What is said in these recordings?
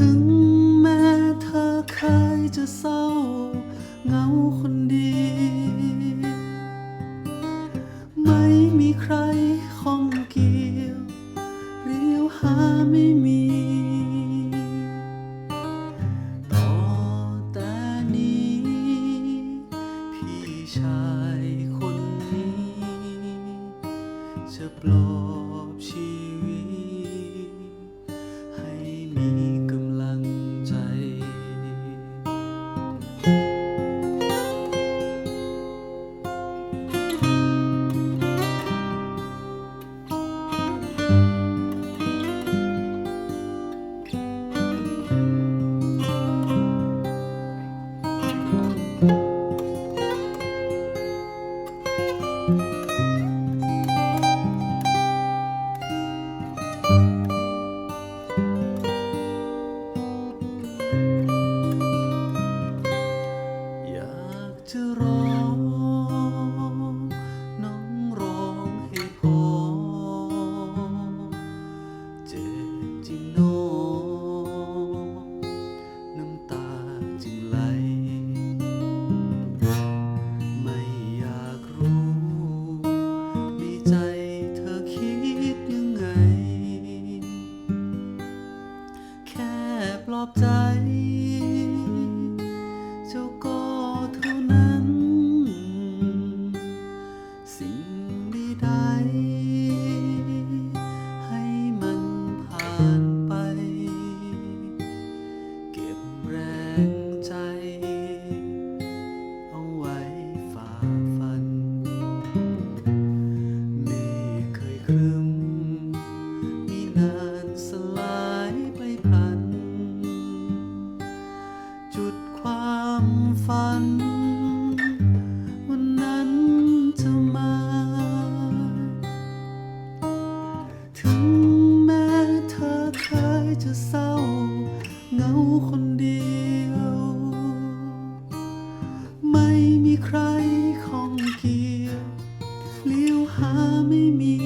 ถึงแม้เธอเคยจะเศร้าเหงาคนดีไม่มีใครข้องเกี่ยวเรียวหาไม่มี ปลอบใจ เจ้าก็เท่านั้น สิ่งใด เงาคนเดียว ไม่มีใครของเกี่ยวเลี้ยวหาไม่มี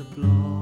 to blow.